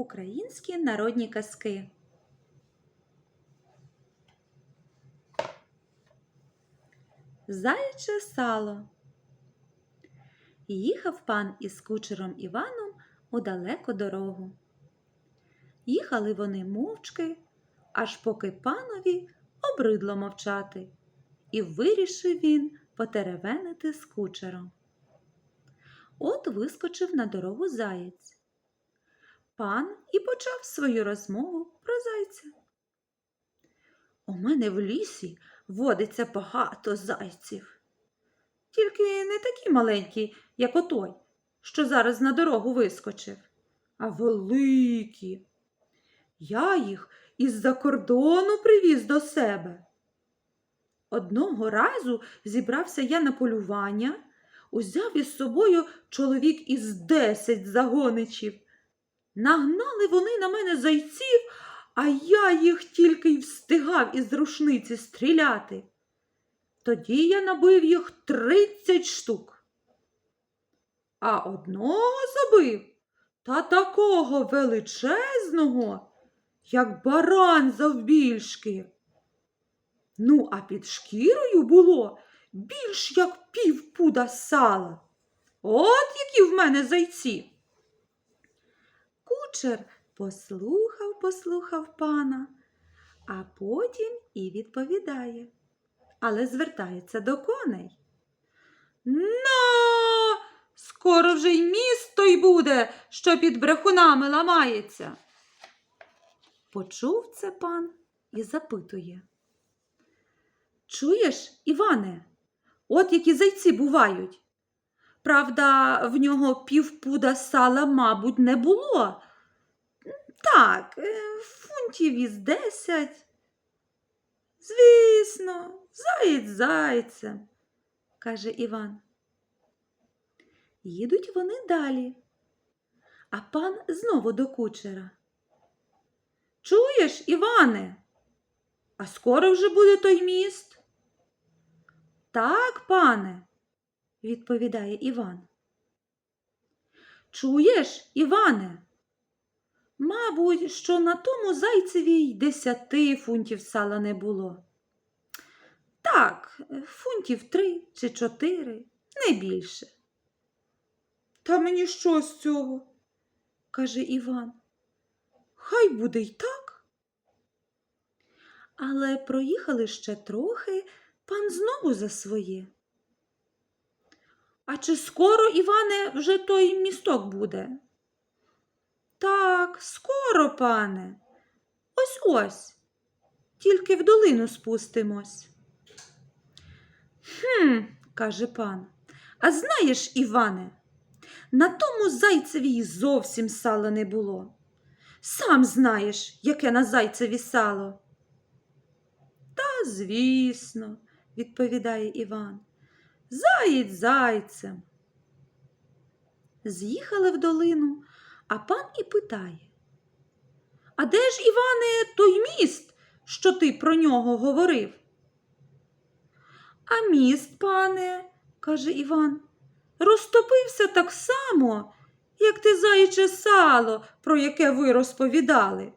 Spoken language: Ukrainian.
Українські народні казки. Заяче сало. Їхав пан із кучером Іваном у далеку дорогу. Їхали вони мовчки, аж поки панові обридло мовчати, і вирішив він потеревенити з кучером. От вискочив на дорогу заєць. Пан і почав свою розмову про зайця. У мене в лісі водиться багато зайців. Тільки не такі маленькі, як отой, що зараз на дорогу вискочив, а великі. Я їх із-за кордону привіз до себе. Одного разу зібрався я на полювання, узяв із собою чоловік із десять загоничів. Нагнали вони на мене зайців, а я їх тільки й встигав із рушниці стріляти. Тоді я набив їх тридцять штук. А одного забив та такого величезного, як баран завбільшки. Ну, а під шкірою було більш як півпуда сала. От які в мене зайці. Кучер послухав, послухав пана, а потім і відповідає, але звертається до коней. На, скоро вже й місто й буде, що під брехунами ламається. Почув це пан і запитує. Чуєш, Іване, от які зайці бувають. Правда, в нього півпуда сала, мабуть, не було. Так, е, фунтів із десять. Звісно, заєць зайцем, каже Іван. Їдуть вони далі, а пан знову до кучера. Чуєш, Іване? А скоро вже буде той міст? Так, пане, відповідає Іван. Чуєш, Іване? Мабуть, що на тому зайцеві й десяти фунтів сала не було. Так, фунтів три чи чотири, не більше. Та мені що з цього? каже Іван. Хай буде й так. Але проїхали ще трохи, пан знову за своє. А чи скоро, Іване, вже той місток буде? Так, скоро, пане. Ось ось. Тільки в долину спустимось. Хм, каже пан. А знаєш, Іване, на тому зайцеві й зовсім сала не було. Сам знаєш, яке на зайцеві сало. Та, звісно, відповідає Іван. Заєць зайцем. З'їхали в долину, а пан і питає. А де ж, Іване, той міст, що ти про нього говорив? А міст, пане, каже Іван, розтопився так само, як те заяче сало, про яке ви розповідали.